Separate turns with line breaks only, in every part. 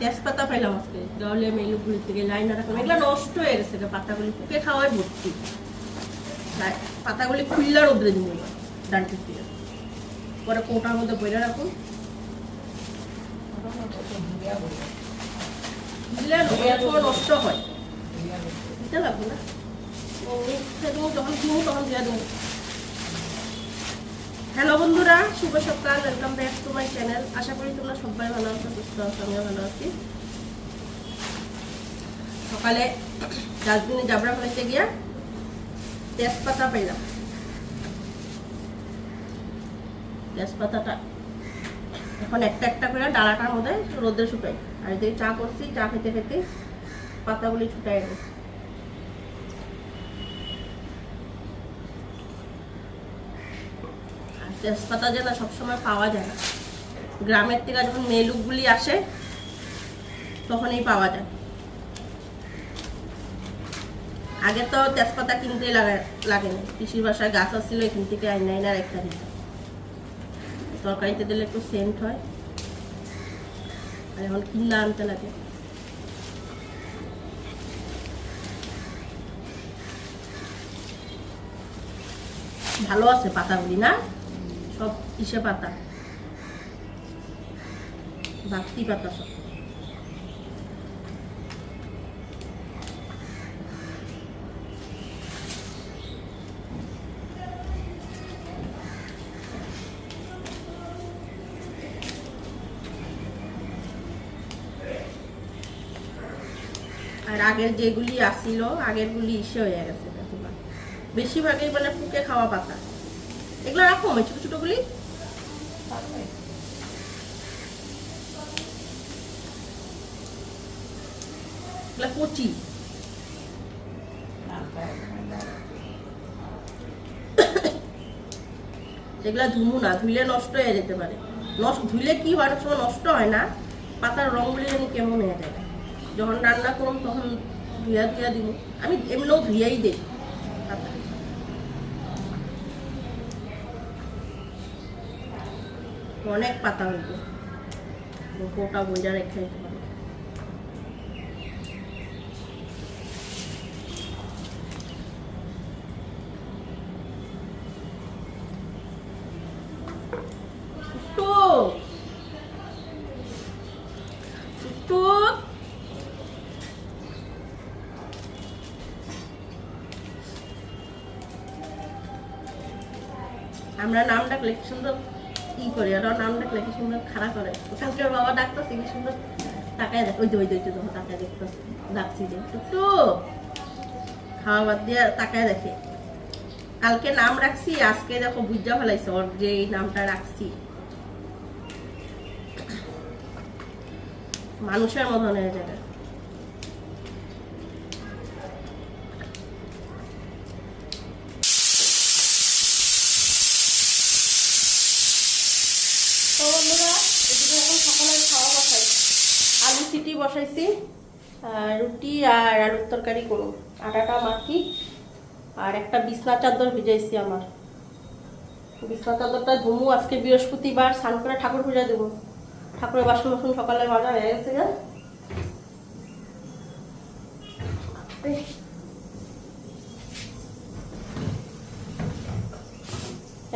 তেজপাতা পাইলাম আজকে। তাহলে মেলুগুলি থেকে লাইন রাখলাম এগুলো নষ্ট হয়ে গেছে পাতাগুলি পুকে খাওয়াই ভর্তি। পাতাগুলি খুললা রোদ্রে দিব ডান্টি দিয়ে। পরে কোটার মধ্যে বইরা রাখুন নষ্ট হয়। দিতে লাগবে না? যখন দিব তখন দিয়ে দেবো। হ্যালো বন্ধুরা, শুভ সকাল welcome back to my channel আশা করি তোমরা সবাই ভালো আছো, সুস্থ আছো, আমিও ভালো আছি। সকালে ডাস্টবিনে জাবড়া ফেলাইতে গিয়া তেজপাতা পেলাম তেজপাতাটা এখন একটা একটা করে ডালাটার মধ্যে রোদে শুকাই। আর যদি চা করছি, চা খেতে খেতে পাতাগুলি ছুটাই নেই আর তেজপাতা যেটা সবসময় পাওয়া যায় না। গ্রামের থেকে যখন মেলুকগুলি আসে, তখনই পাওয়া যায়। আগে তো তেজপাতা কিনতেই লাগে না কৃষির বাসায় গাছ আসছিল, এখান থেকে আইনা আইনা রেখা দিত। তরকারিতে দিলে একটু সেন্ট হয়। আর এখন কিনলে আনতে লাগে। ভালো আছে পাতাগুলি, না? সব ইসে পাতা। বাক্তি পাতা সব। আর আগের যেগুলি আসছিল আগেরগুলি ইসে হয়ে গেছে। বেশিরভাগই মানে পুকে খাওয়া পাতা। এগুলো রাখো, আমি ছোট ছোটগুলি কচি। এগুলা ধুমু না, ধুইলে নষ্ট হয়ে যেতে পারে। নষ্ট, ধুইলে কি হয়, অনেক সময় নষ্ট হয় না। পাতার রঙগুলি যেন কেমন হয়ে যায়। যখন রান্না করুন, তখন ধুইয়া ধুইয়া দিব। আমি এমনিও ধুইয়াই দিই। অনেক পাতা হইব। গোটা বইটা রেখে দিতে পারব। সুন্দর খারাপ করে। বাবা কি সুন্দর তাকায় দেখ। ওই যে ওই যে তাকায় ডাকছি যে একটু খাওয়া বাদ দিয়ে তাকায় দেখে। কালকে নাম রাখছি, আজকে দেখো বুঝা ফেলাইছে, ওর যে এই নামটা রাখছি। মানুষের মতন হয়ে যাবে তো বন্ধুরা এদিকে এখন সকালে খাওয়া বসাই আলু আর রুটি আর আলুর তরকারি করুন আটাটা মাখি আর একটা বিছনা চাদর ভিজাইছি আমার। বিছনা চাদরটা ধুমু, আজকে বৃহস্পতিবার, স্নান করে ঠাকুর পূজা দেবো। ঠাকুরের বাসন বাসন সকালে মাজা হয়ে গেছে গা।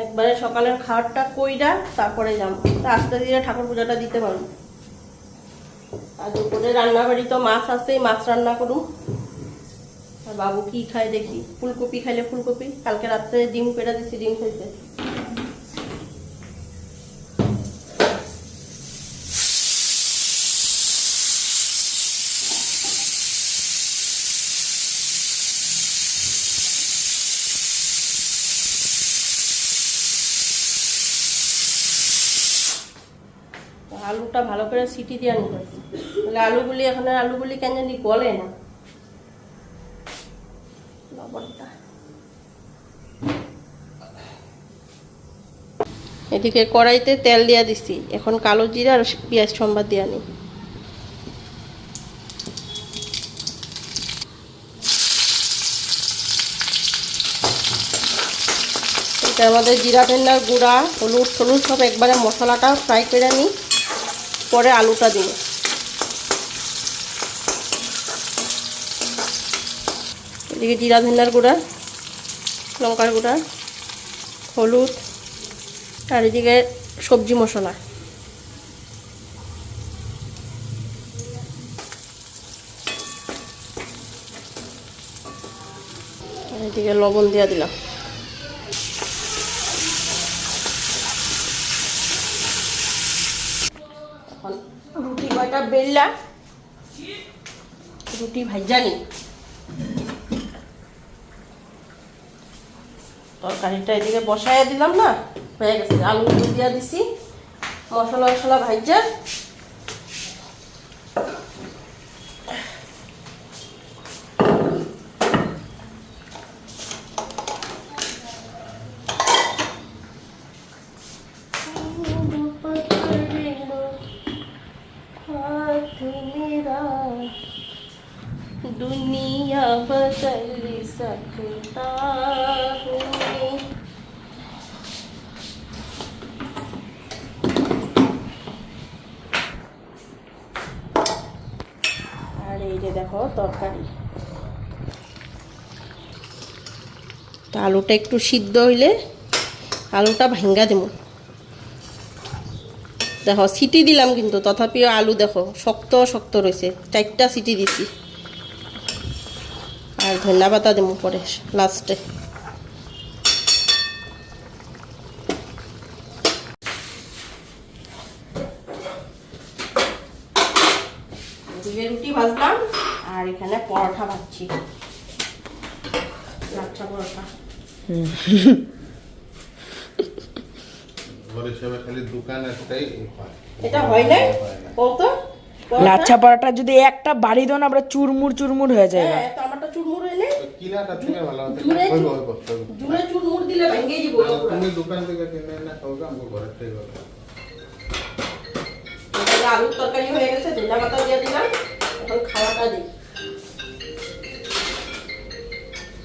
একবারে সকালের খাবারটা কইরা তারপরে যাব। আস্তে ধীরে ঠাকুর পূজাটা দিতে পারব। আর দুপুরে রান্না বাড়ি তো মাছ আছে, মাছ রান্না করুন আর বাবু কি খায় দেখি? ফুলকপি খাইলে ফুলকপি, কালকে রাত্রে ডিম পেড়া দিচ্ছি ডিম খাইছে আলুটা ভালো করে সিটি দিয়ে নিতে হবে। তাহলে আলুগুলি এখন আলুগুলি কেন জানি গলে না? লবণটা এদিকে কড়াইতে তেল দিয়া দিছি। এখন কালো জিরা আর পেঁয়াজ সম্বাদ দিয়া নিই এটা আমাদের জিরা ভেন্ডার গুঁড়া হলুদ হলুদ সব একবারে মশলাটা ফ্রাই করে নিই পরে আলুটা দিব। এদিকে জিরা ভেন্ডার গুঁড়া, লঙ্কার গুঁড়া, হলুদ, আর এদিকে সবজি মশলা। এদিকে লবণ দিয়ে দিলাম। বেললা রুটি ভাইজানি তরকারিটা এদিকে বসাইয়া দিলাম না, হয়ে গেছে। আলু দিয়া দিছি মশলা মশলা ভাইজা আলুটা একটু সিদ্ধ হইলে আলুটা ভাঙ্গা দেবো। দেখো, সিটি দিলাম কিন্তু, তথাপিও আলু দেখো, শক্ত শক্ত রয়েছে। চারটা সিটি দিছি। আর ধনিয়া পাতা দেবো পরে, লাস্টে। রুটি ভাজলাম, আর এখানে পরোটা ভাজছি লাচ্ছা পরোটা
ঘর হিসেবে খালি দোকান একটাই হয়।
এটা হয় না
হয় না।
কত
লাচ্ছা পরাটা যদি একটা বাড়ি দেন আমরা চুরমুর চুরমুর হয়ে যায়
হ্যাঁ তো আমারটা চুরমুর হইলে
কিনাটা থেকে ভালো
দূরে
হইব
চু-
হইব হইব।
দূরে চুরমুর দিলে ভেঙে যাব
তুমি দোকান থেকে কিনে না খাওয়া আমাকে ঘরে থেকে ভালো
এখানে তরকারি হয়ে গেছে ধনিয়া পাতা দিয়ে দিলাম। এখন খাওয়াটা দিই।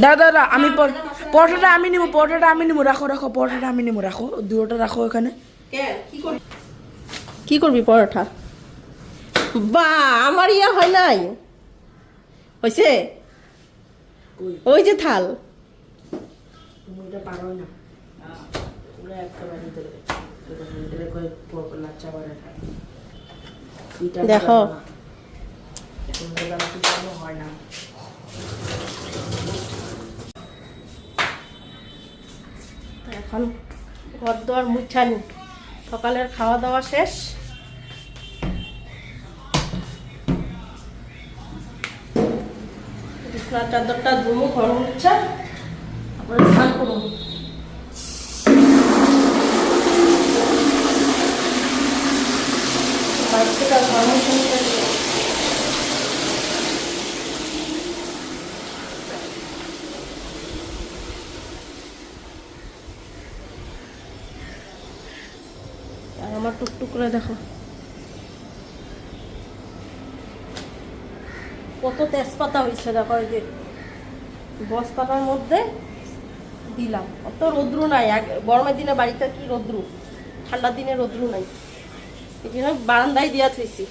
দাদা দাদা আমি পর- পরোটাটা আমি নিবো পরোটাটা আমি নিবো রাখো রাখো পরোটাটা আমি নিবো রাখো দুটোটা রাখো এখানে।
কি? করবি? কি করবি পরোটা? বা আমার ইয়া হয় নাই। হয়েছে ওই যে থাল। দেখো।
হয় না।
এখন ঘর দোয়ার মুছানি। সকালের খাওয়া দাওয়া শেষ। বিছনার চাদরটা ধুমু ঘর মুছা তারপরে স্নান করব বাইরে থেকে আর ঘর মুছে নিতে দিও। আর আমার টুকটুক করে দেখো। কত তেজপাতা হয়েছে দেখো, এই যে বস্তাটার মধ্যে দিলাম। অত রোদ্রু নাই গরমের দিনে বাড়িতে কি রৌদ্র? ঠান্ডার দিনে রৌদ্র নাই। এই জন্য বারান্দায় দিয়া থুইছি।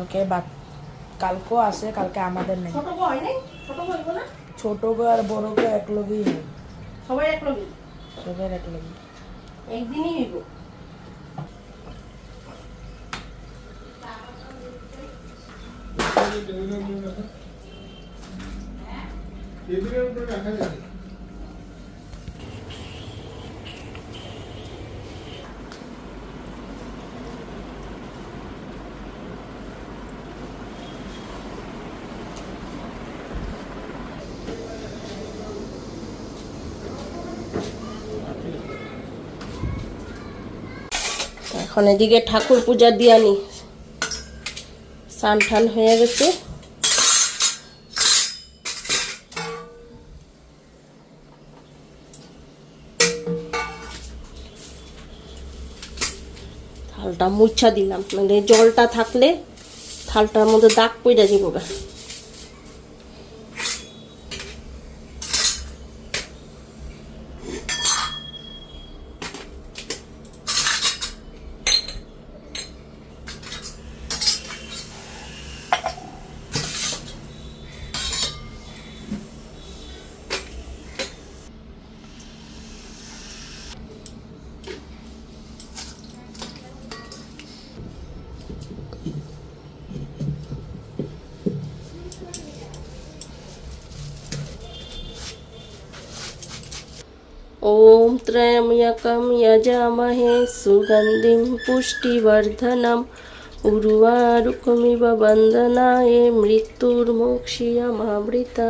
কালকে বাদ কালকেও আসে কালকে আমাদের নেই।
ছোট হয়
গো আর বড় গো এক লগেই হয়।
সবাই এক লগে
সবের এক লগে
একদিনই হইব।
রাখা যায়
এখন এদিকে ঠাকুর পূজা দিয়া নি স্নান হয়ে গেছে। থালটা মুছা দিলাম। মানে জলটা থাকলে থালটার মধ্যে দাগ পড়ে যাব গা ॐ त्र्यम्यकं यजामहे सुगन्धिं पुष्टिवर्धनम् उर्वारुकमिव वन्दनाय मृत्युर्मोक्षीयमामृता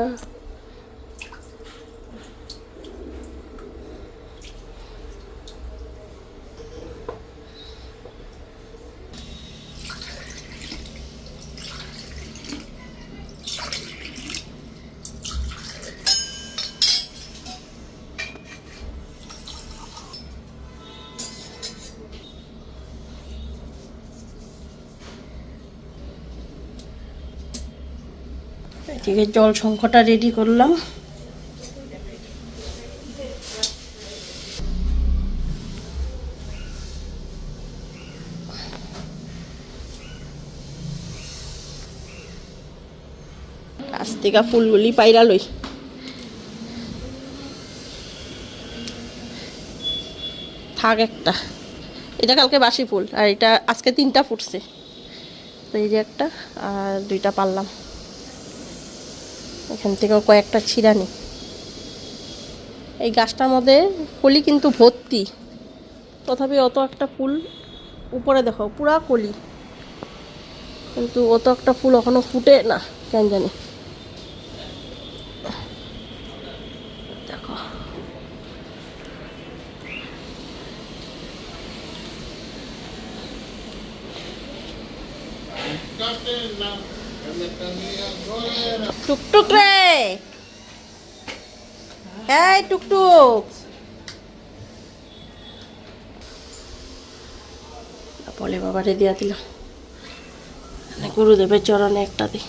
এদিকে জল সংখ্যাটা রেডি করলাম। গাছ থেকে ফুলগুলি পাইরা লই। থাক একটা। এটা কালকে বাসি ফুল, আর এটা আজকে তিনটা ফুটছে। তো এই যে একটা, আর দুইটা পারলাম। এখান থেকেও কয়েকটা ছিঁড়ানি এই গাছটার মধ্যে কলি কিন্তু ভর্তি। তথাপি অত একটা ফুল উপরে দেখো, পুরা কলি। কিন্তু অত একটা ফুল এখনও ফুটে না, কেন জানি। দেখো। টুকটুক রে। এই টুকটুক। বলে বাবারে দিয়া দিলাম। মানে গুরুদেবের চরণে একটা দিই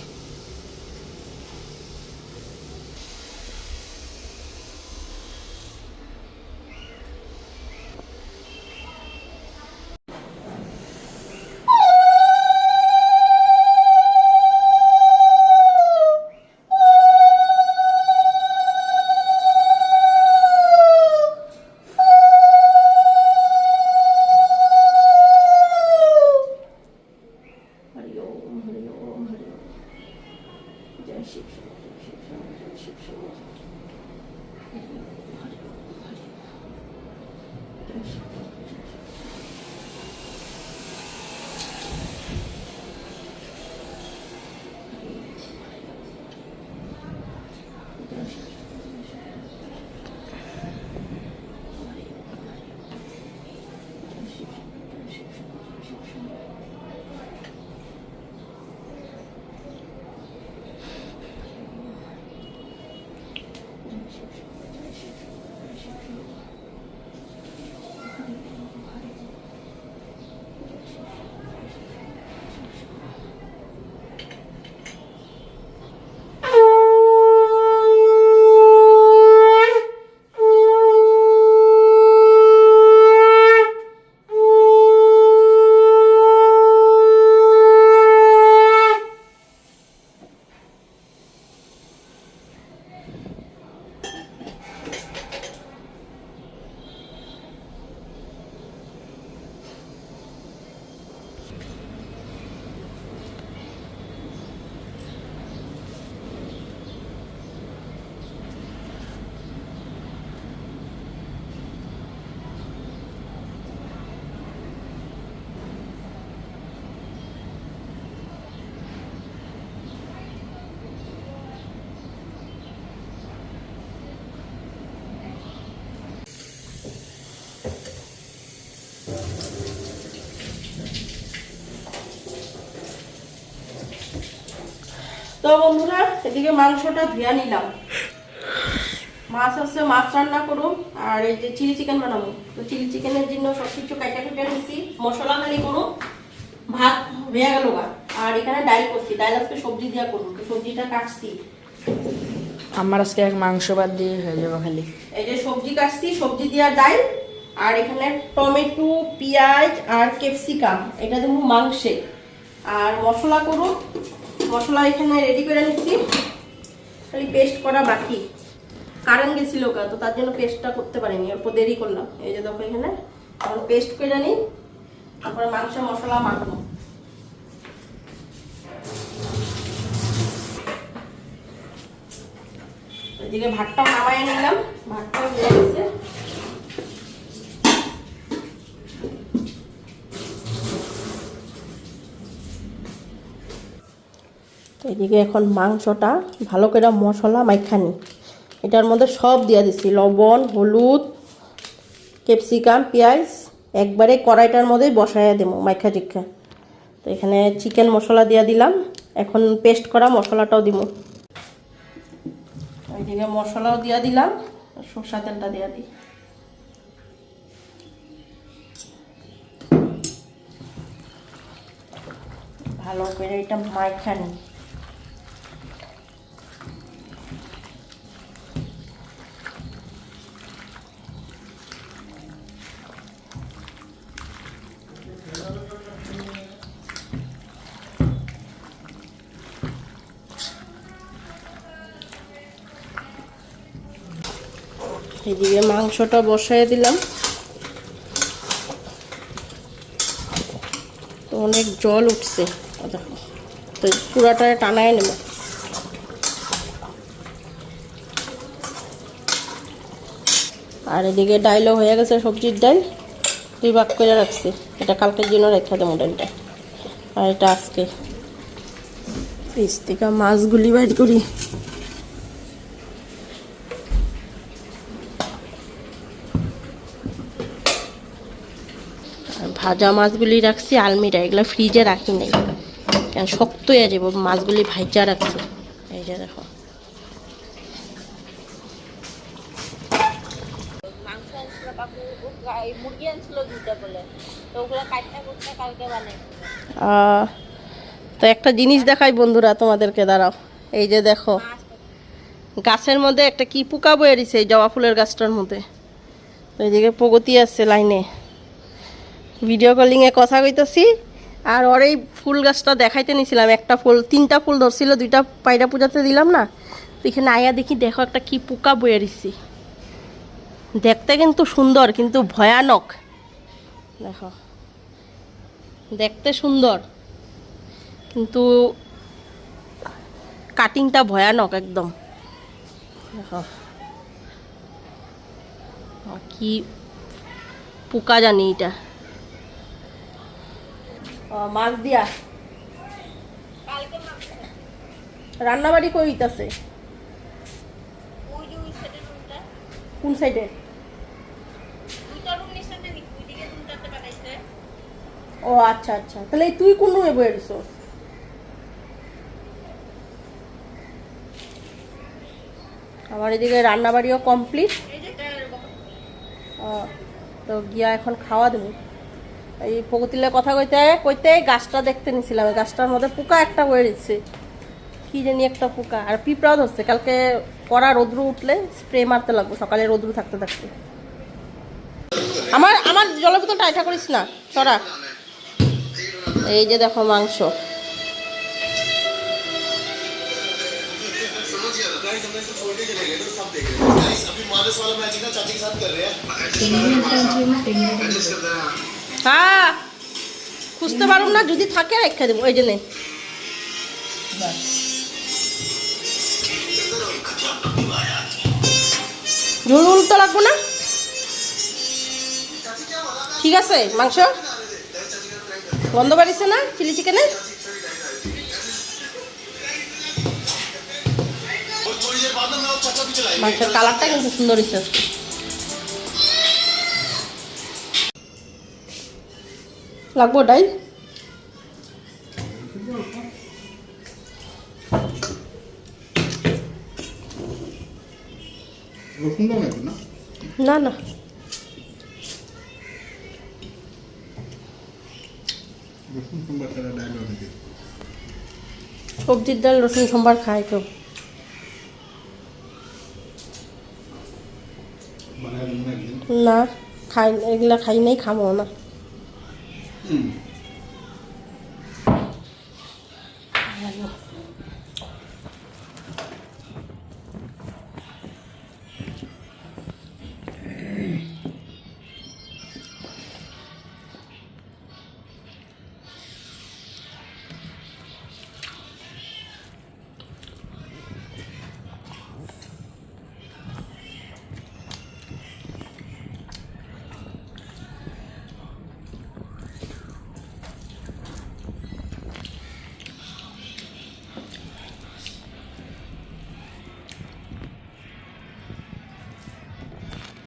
তো বন্ধুরা এদিকে মাংসটা ধুয়ে নিলাম। মাছ আছে মাছ রান্না করুন আর এই যে চিলি চিকেন বানাবো। তো চিলি চিকেনের জন্য সব কিছু কাটা কুটে নিচ্ছি মশলা খালি করুন ভাত হয়ে গেল আর এখানে ডাল করছি ডাল আজকে সবজি দিয়া করুন তো সবজিটা কাটছি।
আমার আজকে এক মাংস বাদ দিয়ে হয়ে যাবে খালি।
এই যে সবজি কাটছি সবজি দিয়া ডাল আর এখানে টমেটো পেঁয়াজ আর ক্যাপসিকাম এটা দেবো মাংসে। আর মশলা করুন মশলা এখানে রেডি করে নিচ্ছি। খালি পেস্ট করা বাকি। কারেন্ট গেছিল কা তো তার জন্য পেস্টটা করতে পারিনি, অল্প দেরি করলাম। এই যে দেখো এখানে, এখন পেস্ট করে নিই, তারপরে মাংস, মশলা মাখবো। এদিকে ভাতটাও নামাই নিলাম, ভাতটাও হয়ে গেছে। এদিকে এখন মাংসটা ভালো করে মশলা মাইখানি। এটার মধ্যে সব দিয়ে দিছি, লবণ, হলুদ, ক্যাপসিকাম, পেঁয়াজ, একবারে কড়াইটার মধ্যেই বসাইয়া দেবো মাইখা টিক্ষা তো এখানে চিকেন মশলা দিয়ে দিলাম, এখন পেস্ট করা মশলাটাও দিব। ওইদিকে মশলাও দিয়ে দিলাম, সরষা তেলটা দিয়ে দিই। ভালো করে এটা মাইখানি এদিকে মাংসটা বসাই দিলাম। তো অনেক জল উঠছে। তো পুরাটা টানায় নেব। আর এদিকে ডাইলও হয়ে গেছে, সবজির ডাল দুই ভাগ করে রাখছি। এটা কালকের জন্য রেখে দেবো ডালটা আর এটা আজকে। পিস থেকে মাছগুলি বাইর করি। ভাজা মাছগুলি রাখছি আলমিরা এগুলো ফ্রিজে রাখি নাই। কেন শক্ত হয়ে যাব মাছগুলি ভাজা রাখছি। এই যে দেখো।
তো
একটা জিনিস দেখাই বন্ধুরা তোমাদেরকে দাঁড়াও। এই যে দেখো। গাছের মধ্যে একটা কি পোকা বয়ে দিছে এই জবা ফুলের গাছটার মধ্যে? তো এইদিকে প্রগতি আছে লাইনে। ভিডিও কলিংয়ে কথা কইতেছি। আর ওর এই ফুল গাছটা দেখাইতে নিছিলাম। একটা ফুল, তিনটা ফুল ধরছিল, দুইটা পায়রা পূজাতে দিলাম না। এখানে আয়া দেখি, দেখো একটা কি পোকা বয়ে দিছি দেখতে কিন্তু সুন্দর, কিন্তু ভয়ানক। দেখো। দেখতে সুন্দর। কিন্তু কাটিংটা ভয়ানক একদম। দেখো। কি পোকা জানি এটা। মাছ দিয়া। রান্নাবাড়ি করিতেছে কোন সাইডে ও আচ্ছা আচ্ছা। তাহলে তুই কোন রুমে বয়ে দিছ আমার এদিকে রান্নাবাড়িও কমপ্লিট। তো গিয়া এখন খাওয়া দেবো। এই প্রগতিলে কথা কইতে কইতে গাছটা দেখতে নিছিলাম। গাছটার মধ্যে পোকা একটা হয়ে দিচ্ছে কি জানি একটা পোকা। আর পিঁপড়াও ধরছে। কালকে কড়া রোদ্রু উঠলে স্প্রে মারতে লাগবো। সকালে রোদ্রু থাকতে থাকতে। আমার আমার জলের বোতলটা আইসা করিস না। সরা। এই যে দেখো মাংস। হ্যাঁ খুঁজতে পারুন না, যদি থাকে রেখে দেবো ওই জন্যে ঝুল তো লাগবো না? ঠিক আছে, মাংস? গন্ধ বাড়িছে না, চিলি চিকেনে? মাংসের কালারটা কিন্তু সুন্দর হয়েছে লাগবো
ওটাই না
না সবজির ডাল রসুন সোমবার খায় কেউ
না
খাই এগুলা খাই নাই খামো না Mm.